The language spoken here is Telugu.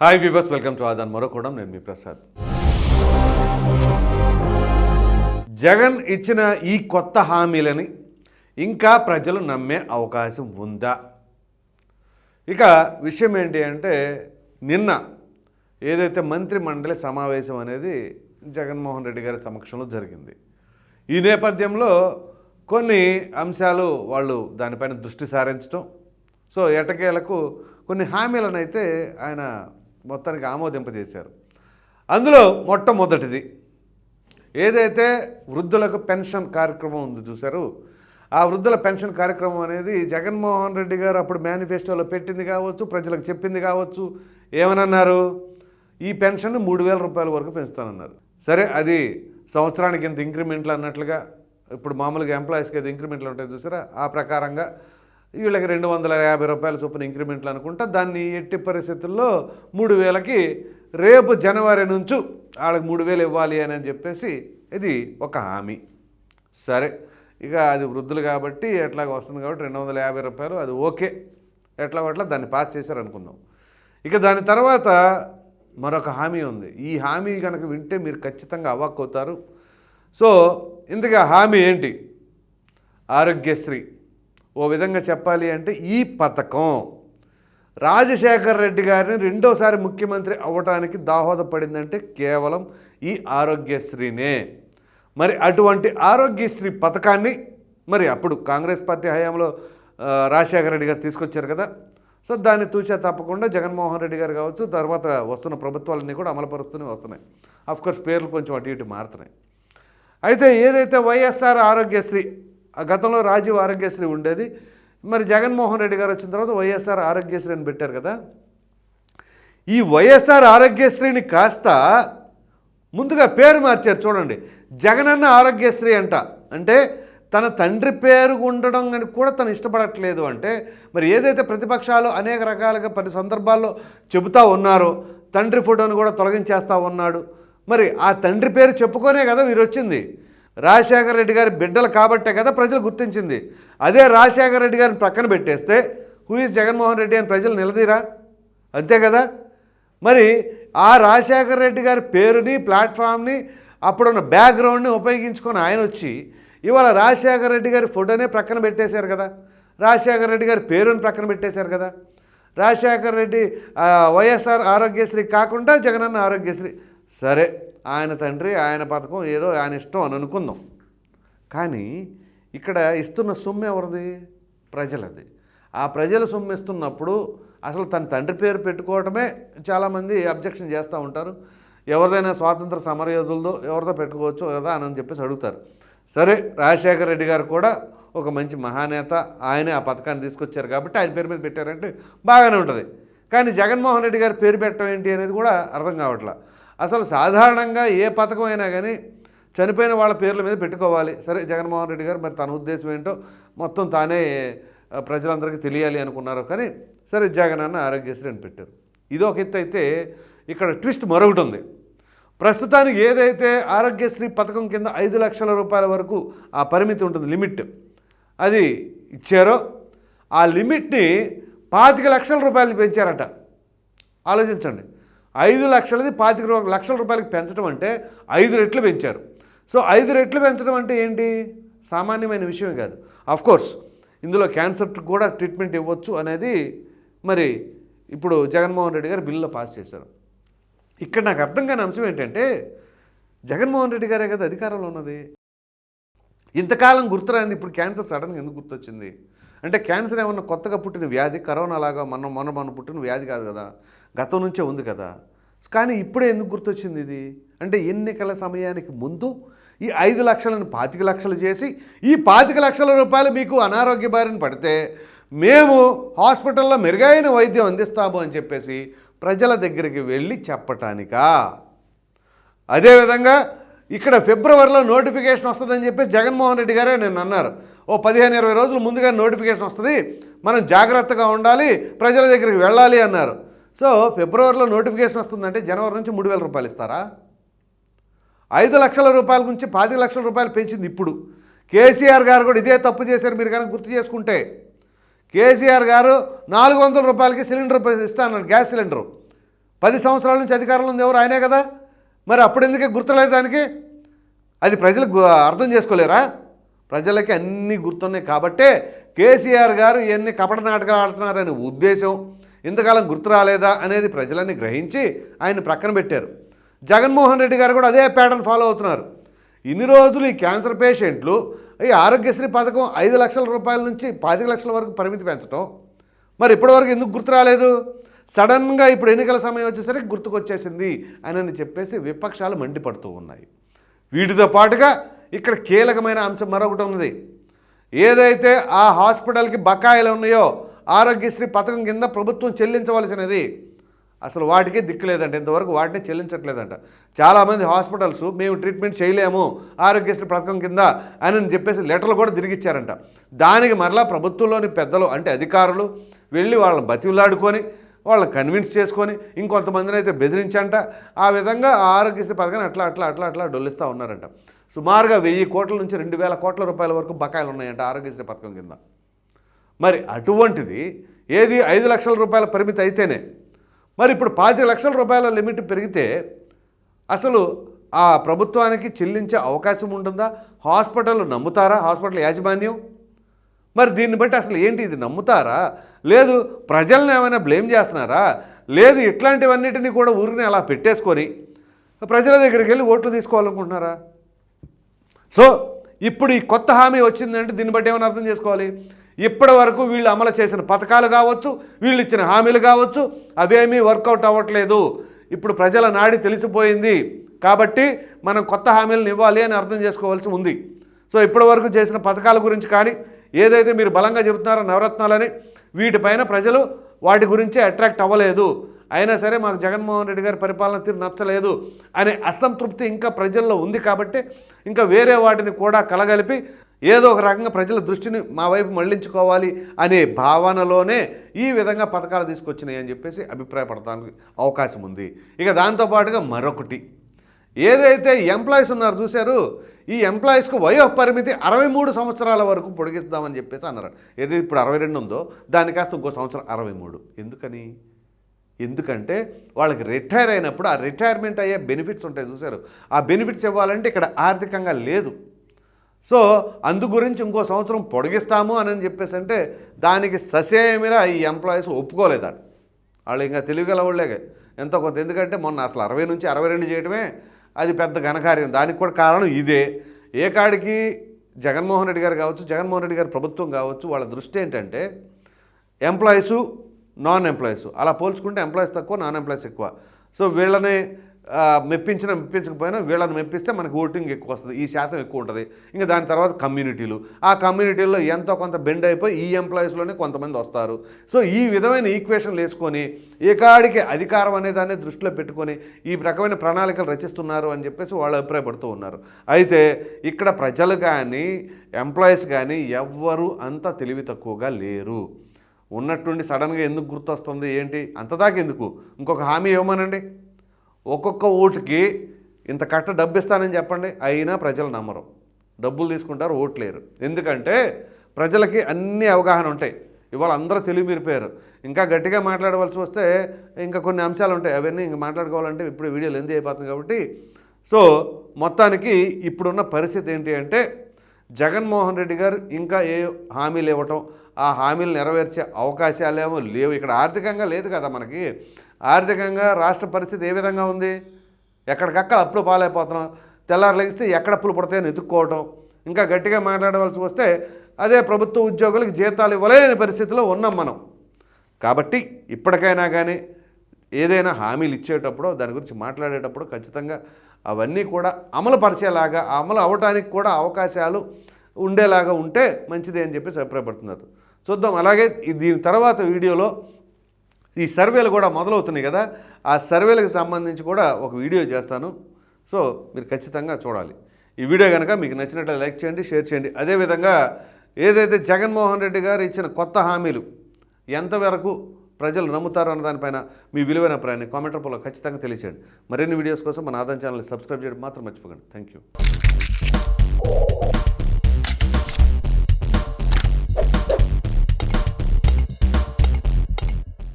హాయ్ వ్యూవర్స్ వెల్కమ్ టు ఆదాన్ మరొకడం నేను మీ ప్రసాద్. జగన్ ఇచ్చిన ఈ కొత్త హామీలని ఇంకా ప్రజలు నమ్మే అవకాశం ఉందా? ఇక విషయం ఏంటి అంటే నిన్న ఏదైతే మంత్రి మండలి సమావేశం అనేది జగన్మోహన్ రెడ్డి గారి సమక్షంలో జరిగింది. ఈ నేపథ్యంలో కొన్ని అంశాలు వాళ్ళు దానిపైన దృష్టి సారించడం సో ఎటకేలకు కొన్ని హామీలను అయితే ఆయన మొత్తానికి ఆమోదింపజేశారు. అందులో మొట్టమొదటిది ఏదైతే వృద్ధులకు పెన్షన్ కార్యక్రమం ఉంది చూశారు ఆ వృద్ధుల పెన్షన్ కార్యక్రమం అనేది జగన్మోహన్ రెడ్డి గారు అప్పుడు మేనిఫెస్టోలో పెట్టింది కావచ్చు ప్రజలకు చెప్పింది కావచ్చు. ఏమనన్నారు? ఈ పెన్షన్ మూడు వేల రూపాయల వరకు పెంచుతానన్నారు. సరే అది సంవత్సరానికి ఇంత ఇంక్రిమెంట్లు అన్నట్లుగా ఇప్పుడు మామూలుగా ఎంప్లాయీస్కి అయితే ఇంక్రిమెంట్లు ఉంటాయి చూసారా? ఆ ప్రకారంగా వీళ్ళకి రెండు వందల యాభై రూపాయల చొప్పున ఇంక్రిమెంట్లు అనుకుంటా దాన్ని ఎట్టి పరిస్థితుల్లో మూడు వేలకి రేపు జనవరి నుంచి వాళ్ళకి మూడు వేలు ఇవ్వాలి అని చెప్పేసి ఇది ఒక హామీ. సరే ఇక అది వృద్ధులు కాబట్టి ఎట్లాగ వస్తుంది కాబట్టి రెండు వందల యాభై రూపాయలు అది ఓకే. ఎట్లా అట్లా దాన్ని పాస్ చేశారు అనుకుందాం ఇక దాని తర్వాత మరొక హామీ ఉంది. ఈ హామీ కనుక వింటే మీరు ఖచ్చితంగా అవాక్కవుతారు సో ఇందుగా హామీ ఏంటి? ఆరోగ్యశ్రీ. ఓ విధంగా చెప్పాలి అంటే ఈ పథకం. రాజశేఖర్ రెడ్డి గారిని రెండోసారి ముఖ్యమంత్రి అవ్వడానికి దాహోదపడిందంటే కేవలం ఈ ఆరోగ్యశ్రీనే. మరి అటువంటి ఆరోగ్యశ్రీ పథకాన్ని మరి అప్పుడు కాంగ్రెస్ పార్టీ హయాంలో రాజశేఖర రెడ్డి గారు తీసుకొచ్చారు కదా. సో దాన్ని తూచా తప్పకుండా జగన్మోహన్ రెడ్డి గారు కావచ్చు తర్వాత వస్తున్న ప్రభుత్వాలన్నీ కూడా అమలుపరుస్తూనే వస్తున్నాయి. అఫ్కోర్స్ పేర్లు కొంచెం అటు ఇటు మారుతున్నాయి. అయితే ఏదైతే వైఎస్ఆర్ ఆరోగ్యశ్రీ గతంలో రాజీవ్ ఆరోగ్యశ్రీ ఉండేది. మరి జగన్మోహన్ రెడ్డి గారు వచ్చిన తర్వాత వైఎస్ఆర్ ఆరోగ్యశ్రీ అని పెట్టారు కదా. ఈ వైఎస్ఆర్ ఆరోగ్యశ్రీని కాస్త ముందుగా పేరు మార్చారు చూడండి. జగనన్న ఆరోగ్యశ్రీ అంట. అంటే తన తండ్రి పేరు ఉండడం అని కూడా తను ఇష్టపడట్లేదు అంటే మరి ఏదైతే ప్రతిపక్షాలు అనేక రకాలుగా పలు సందర్భాల్లో చెబుతా ఉన్నారో తండ్రి ఫోటోను కూడా తొలగించేస్తూ ఉన్నాడు. మరి ఆ తండ్రి పేరు చెప్పుకోనే కదా మీరు వచ్చింది రాజశేఖర రెడ్డి గారి బిడ్డలు కాబట్టే కదా ప్రజలు గుర్తించింది. అదే రాజశేఖర రెడ్డి గారిని పక్కన పెట్టేస్తే హూ ఇస్ జగన్మోహన్ రెడ్డి అని ప్రజలు నిలదీరా? అంతే కదా? మరి ఆ రాజశేఖర రెడ్డి గారి పేరుని ప్లాట్ఫామ్ని అప్పుడున్న బ్యాక్గ్రౌండ్ని ఉపయోగించుకొని ఆయన వచ్చి ఇవాళ రాజశేఖర రెడ్డి గారి ఫోటోనే ప్రక్కన పెట్టేశారు కదా. రాజశేఖర రెడ్డి గారి పేరుని ప్రక్కన పెట్టేశారు కదా. రాజశేఖర రెడ్డి వైఎస్ఆర్ ఆరోగ్యశ్రీ కాకుండా జగనన్న ఆరోగ్యశ్రీ సరే ఆయన తండ్రి ఆయన పథకం ఏదో ఆయన ఇష్టం అని అనుకుందాం. కానీ ఇక్కడ ఇస్తున్న సొమ్ము ఎవరిది? ప్రజలది. ఆ ప్రజల సొమ్ము ఇస్తున్నప్పుడు అసలు తన తండ్రి పేరు పెట్టుకోవటమే చాలామంది అబ్జెక్షన్ చేస్తూ ఉంటారు. ఎవరిదైనా స్వాతంత్ర సమరయోధులదో ఎవరిదో పెట్టుకోవచ్చు కదా అని చెప్పేసి అడుగుతారు. సరే రాజశేఖర రెడ్డి గారు కూడా ఒక మంచి మహానేత ఆయనే ఆ పథకాన్ని తీసుకొచ్చారు కాబట్టి ఆయన పేరు మీద పెట్టారంటే బాగానే ఉంటుంది. కానీ జగన్మోహన్ రెడ్డి గారి పేరు పెట్టడం ఏంటి అనేది కూడా అర్థం కావట్లేదు అసలు సాధారణంగా ఏ పథకం అయినా కానీ చనిపోయిన వాళ్ళ పేర్ల మీద పెట్టుకోవాలి. సరే జగన్మోహన్ రెడ్డి గారు మరి తన ఉద్దేశం ఏంటో మొత్తం తానే ప్రజలందరికీ తెలియాలి అనుకున్నారు. కానీ సరే జగన్ అన్న ఆరోగ్యశ్రీ అని పెట్టారు. ఇదొక ఒక ఎత్తు అయితే ఇక్కడ ట్విస్ట్ మరొకటి ఉంది. ప్రస్తుతానికి ఏదైతే ఆరోగ్యశ్రీ పథకం కింద ఐదు లక్షల రూపాయల వరకు ఆ పరిమితి ఉంటుంది లిమిట్ అది ఇచ్చారో ఆ లిమిట్ని పాతిక లక్షల రూపాయలు పెంచారట. ఆలోచించండి. ఐదు లక్షలది పాతిక లక్షల రూపాయలకి పెంచడం అంటే ఐదు రెట్లు పెంచారు. సో ఐదు రెట్లు పెంచడం అంటే ఏంటి? సామాన్యమైన విషయం కాదు. అఫ్ కోర్స్ ఇందులో క్యాన్సర్ కూడా ట్రీట్మెంట్ ఇవ్వచ్చు అనేది మరి ఇప్పుడు జగన్మోహన్ రెడ్డి గారు బిల్లులో పాస్ చేశారు. ఇక్కడ నాకు అర్థం కాని అంశం ఏంటంటే జగన్మోహన్ రెడ్డి గారే కదా అధికారంలో ఉన్నది. ఇంతకాలం గుర్తురాంది ఇప్పుడు క్యాన్సర్ సడన్గా ఎందుకు గుర్తొచ్చింది? అంటే క్యాన్సర్ ఏమన్నా కొత్తగా పుట్టిన వ్యాధి కరోనా లాగా మొన్న మొన్న మొన్న పుట్టిన వ్యాధి కాదు కదా. గతం నుంచే ఉంది కదా. కానీ ఇప్పుడే ఎందుకు గుర్తొచ్చింది ఇది? అంటే ఎన్నికల సమయానికి ముందు ఈ ఐదు లక్షలను పాతిక లక్షలు చేసి ఈ పాతిక లక్షల రూపాయలు మీకు అనారోగ్య బారిన పడితే మేము హాస్పిటల్లో మెరుగైన వైద్యం అందిస్తాము అని చెప్పేసి ప్రజల దగ్గరికి వెళ్ళి చెప్పటానికా? అదేవిధంగా ఇక్కడ ఫిబ్రవరిలో నోటిఫికేషన్ వస్తుందని చెప్పేసి జగన్మోహన్ రెడ్డి గారే నేను అన్నారు. ఓ పదిహేను ఇరవై రోజుల ముందుగా నోటిఫికేషన్ వస్తుంది. మనం జాగ్రత్తగా ఉండాలి ప్రజల దగ్గరికి వెళ్ళాలి అన్నారు. సో ఫిబ్రవరిలో నోటిఫికేషన్ వస్తుందంటే జనవరి నుంచి మూడు వేల రూపాయలు ఇస్తారా? ఐదు లక్షల రూపాయల నుంచి పాతి లక్షల రూపాయలు పెంచింది ఇప్పుడు. కేసీఆర్ గారు కూడా ఇదే తప్పు చేశారు మీరు కానీ గుర్తు చేసుకుంటే. కేసీఆర్ గారు నాలుగు వందల రూపాయలకి సిలిండర్ ఇస్తానన్నారు గ్యాస్ సిలిండరు. పది సంవత్సరాల నుంచి అధికారంలో ఉంది ఎవరు? ఆయనే కదా. మరి అప్పుడు ఎందుకే గుర్తులేదు దానికి? అది ప్రజలకు అర్థం చేసుకోలేరా? ప్రజలకి అన్నీ గుర్తున్నాయి కాబట్టే కేసీఆర్ గారు ఇవన్నీ కపట నాటకాలు ఆడుతున్నారనే ఉద్దేశం. ఇంతకాలం గుర్తు రాలేదా అనేది ప్రజలన్నీ గ్రహించి ఆయన ప్రక్కన పెట్టారు. జగన్మోహన్ రెడ్డి గారు కూడా అదే ప్యాటర్న్ ఫాలో అవుతున్నారు. ఇన్ని రోజులు ఈ క్యాన్సర్ పేషెంట్లు ఈ ఆరోగ్యశ్రీ పథకం ఐదు లక్షల రూపాయల నుంచి పాతిక లక్షల వరకు పరిమితి పెంచడం మరి ఇప్పటివరకు ఎందుకు గుర్తు రాలేదు? సడన్గా ఇప్పుడు ఎన్నికల సమయం వచ్చేసరికి గుర్తుకొచ్చేసింది అని చెప్పేసి విపక్షాలు మండిపడుతూ ఉన్నాయి. వీటితో పాటుగా ఇక్కడ కీలకమైన అంశం మరొకటి ఉన్నది. ఏదైతే ఆ హాస్పిటల్కి బకాయిలు ఉన్నాయో ఆరోగ్యశ్రీ పథకం కింద ప్రభుత్వం చెల్లించవలసినది. అసలు వాటికే దిక్కులేదంట ఇంతవరకు వాటిని చెల్లించట్లేదంట. చాలామంది హాస్పిటల్స్ మేము ట్రీట్మెంట్ చేయలేము ఆరోగ్యశ్రీ పథకం కింద అని చెప్పేసి లెటర్లు కూడా తిరిగిచ్చారంట. దానికి మరలా ప్రభుత్వంలోని పెద్దలు అంటే అధికారులు వెళ్ళి వాళ్ళని బతిలాడుకొని వాళ్ళని కన్విన్స్ చేసుకొని ఇంకొంతమందిని అయితే బెదిరించంట. ఆ విధంగా ఆరోగ్యశ్రీ పథకాన్ని అట్లా అట్లా అట్లా అట్లా డొల్లిస్తూ ఉన్నారంట. సుమారుగా వెయ్యి కోట్ల నుంచి రెండు వేల కోట్ల రూపాయల వరకు బకాయిలు ఉన్నాయంట ఆరోగ్యశ్రీ పథకం కింద. మరి అటువంటిది ఏది ఐదు లక్షల రూపాయల పరిమితి అయితేనే. మరి ఇప్పుడు పాతి లక్షల రూపాయల లిమిట్ పెరిగితే అసలు ఆ ప్రభుత్వానికి చెల్లించే అవకాశం ఉంటుందా? హాస్పిటల్ నమ్ముతారా? హాస్పిటల్ యాజమాన్యం? మరి దీన్ని బట్టి అసలు ఏంటి ఇది? నమ్ముతారా? లేదు ప్రజల్ని ఏమైనా బ్లేమ్ చేస్తున్నారా? లేదు ఇట్లాంటివన్నిటిని కూడా ఊరిని అలా పెట్టేసుకొని ప్రజల దగ్గరికి వెళ్ళి ఓట్లు తీసుకోవాలనుకుంటున్నారా? సో ఇప్పుడు ఈ కొత్త హామీ వచ్చిందంటే దీన్ని బట్టి ఏమైనా అర్థం చేసుకోవాలి? ఇప్పటి వరకు వీళ్ళు అమలు చేసిన పథకాలు కావచ్చు వీళ్ళు ఇచ్చిన హామీలు కావచ్చు అవేమీ వర్కౌట్ అవ్వట్లేదు. ఇప్పుడు ప్రజల నాడి తెలిసిపోయింది. కాబట్టి మనం కొత్త హామీలను ఇవ్వాలి అని అర్థం చేసుకోవాల్సి ఉంది. సో ఇప్పటి వరకు చేసిన పథకాల గురించి కానీ ఏదైతే మీరు బలంగా చెబుతున్నారో నవరత్నాలని వీటిపైన ప్రజలు వాటి గురించి అట్రాక్ట్ అవ్వలేదు. అయినా సరే మాకు జగన్మోహన్ రెడ్డి గారి పరిపాలన తీరు నచ్చలేదు అనే అసంతృప్తి ఇంకా ప్రజల్లో ఉంది కాబట్టి ఇంకా వేరే వాటిని కూడా కలగలిపి ఏదో ఒక రకంగా ప్రజల దృష్టిని మా వైపు మళ్ళించుకోవాలి అనే భావనలోనే ఈ విధంగా పథకాలు తీసుకొచ్చినాయి అని చెప్పేసి అభిప్రాయపడటానికి అవకాశం ఉంది. ఇక దాంతోపాటుగా మరొకటి. ఏదైతే ఎంప్లాయీస్ ఉన్నారు చూశారు ఈ ఎంప్లాయీస్కు వయో పరిమితి అరవై మూడు సంవత్సరాల వరకు పొడిగిస్తామని చెప్పేసి అన్నారు. ఏది ఇప్పుడు అరవై రెండు ఉందో దాని కాస్త ఇంకో సంవత్సరం అరవై మూడు. ఎందుకని? ఎందుకంటే వాళ్ళకి రిటైర్ అయినప్పుడు ఆ రిటైర్మెంట్ అయ్యే బెనిఫిట్స్ ఉంటాయి చూశారు. ఆ బెనిఫిట్స్ ఇవ్వాలంటే ఇక్కడ ఆర్థికంగా లేదు. సో అందు గురించి ఇంకో సంవత్సరం పొడిగిస్తాము అని చెప్పేసి అంటే దానికి ససేమిరా ఈ ఎంప్లాయీస్ ఒప్పుకోలేదా వాళ్ళు ఇంకా తెలివిగల వాళ్ళే ఎంతో కొంత ఎందుకంటే మొన్న అసలు అరవై నుంచి అరవై రెండు చేయడమే అది పెద్ద ఘనకార్యం. దానికి కూడా కారణం ఇదే. ఏ కాడికి జగన్మోహన్ రెడ్డి గారు కావచ్చు జగన్మోహన్ రెడ్డి గారి ప్రభుత్వం కావచ్చు వాళ్ళ దృష్టి ఏంటంటే ఎంప్లాయీసు నాన్ ఎంప్లాయీస్ అలా పోల్చుకుంటే ఎంప్లాయీస్ తక్కువ నాన్ ఎంప్లాయీస్ ఎక్కువ. సో వీళ్ళని మెప్పించిన మెప్పించకపోయినా వీళ్ళని మెప్పిస్తే మనకు ఓటింగ్ ఎక్కువ వస్తుంది ఈ శాతం ఎక్కువ ఉంటుంది. ఇంకా దాని తర్వాత కమ్యూనిటీలు. ఆ కమ్యూనిటీల్లో ఎంతో కొంత బెండ్ అయిపోయి ఈ ఎంప్లాయీస్లోనే కొంతమంది వస్తారు. సో ఈ విధమైన ఈక్వేషన్లు వేసుకొని ఏకాడికి అధికారం అనే దాన్ని దృష్టిలో పెట్టుకొని ఈ రకమైన ప్రణాళికలు రచిస్తున్నారు అని చెప్పేసి వాళ్ళు అభిప్రాయపడుతూ ఉన్నారు. అయితే ఇక్కడ ప్రజలు కానీ ఎంప్లాయీస్ కానీ ఎవ్వరూ అంత తెలివి తక్కువగా లేరు. ఉన్నట్టుండి సడన్గా ఎందుకు గుర్తొస్తుంది? ఏంటి? అంతదాకా ఎందుకు? ఇంకొక హామీ ఇవ్వమనండి. ఒక్కొక్క ఓటుకి ఇంత కట్ట డబ్బు ఇస్తానని చెప్పండి. అయినా ప్రజలు నమ్మరు. డబ్బులు తీసుకుంటారు ఓట్లేరు ఎందుకంటే ప్రజలకి అన్ని అవగాహన ఉంటాయి. ఇవాళ అందరూ తెలివి మీరిపోయారు ఇంకా గట్టిగా మాట్లాడవలసి వస్తే ఇంకా కొన్ని అంశాలు ఉంటాయి. అవన్నీ ఇంకా మాట్లాడుకోవాలంటే ఇప్పుడు వీడియోలు ఎందుకు అయిపోతుంది కాబట్టి. సో మొత్తానికి ఇప్పుడున్న పరిస్థితి ఏంటి అంటే జగన్మోహన్ రెడ్డి గారు ఇంకా ఏ హామీలు ఇవ్వటం ఆ హామీలు నెరవేర్చే అవకాశాలేమో లేవు. ఇక్కడ ఆర్థికంగా లేదు కదా మనకి. ఆర్థికంగా రాష్ట్ర పరిస్థితి ఏ విధంగా ఉంది? ఎక్కడికక్కడ అప్పులు పాలైపోతున్నాం. తెల్లారు లెగిస్తే ఎక్కడ అప్పులు పడతాయని ఎత్తుక్కోవటం. ఇంకా గట్టిగా మాట్లాడవలసి వస్తే అదే ప్రభుత్వ ఉద్యోగులకు జీతాలు ఇవ్వలేని పరిస్థితిలో ఉన్నాం మనం. కాబట్టి ఇప్పటికైనా కానీ ఏదైనా హామీలు ఇచ్చేటప్పుడు దాని గురించి మాట్లాడేటప్పుడు ఖచ్చితంగా అవన్నీ కూడా అమలు పరిచేలాగా అమలు అవ్వటానికి కూడా అవకాశాలు ఉండేలాగా ఉంటే మంచిది అని చెప్పేసి అభిప్రాయపడుతున్నారు. చూద్దాం. అలాగే దీని తర్వాత వీడియోలో ఈ సర్వేలు కూడా మొదలవుతున్నాయి కదా. ఆ సర్వేలకు సంబంధించి కూడా ఒక వీడియో చేస్తాను. సో మీరు ఖచ్చితంగా చూడాలి. ఈ వీడియో కనుక మీకు నచ్చినట్లయితే లైక్ చేయండి షేర్ చేయండి. అదేవిధంగా ఏదైతే జగన్మోహన్ రెడ్డి గారు ఇచ్చిన కొత్త హామీలు ఎంతవరకు ప్రజలు నమ్ముతారు అన్న దానిపైన మీ విలువైన అభిప్రాయాన్ని కామెంట్ రూపంలో ఖచ్చితంగా తెలియచేయండి. మరిన్ని వీడియోస్ కోసం మన ఆదాయం ఛానల్ సబ్స్క్రైబ్ చేయడం మాత్రం మర్చిపోకండి. Thank you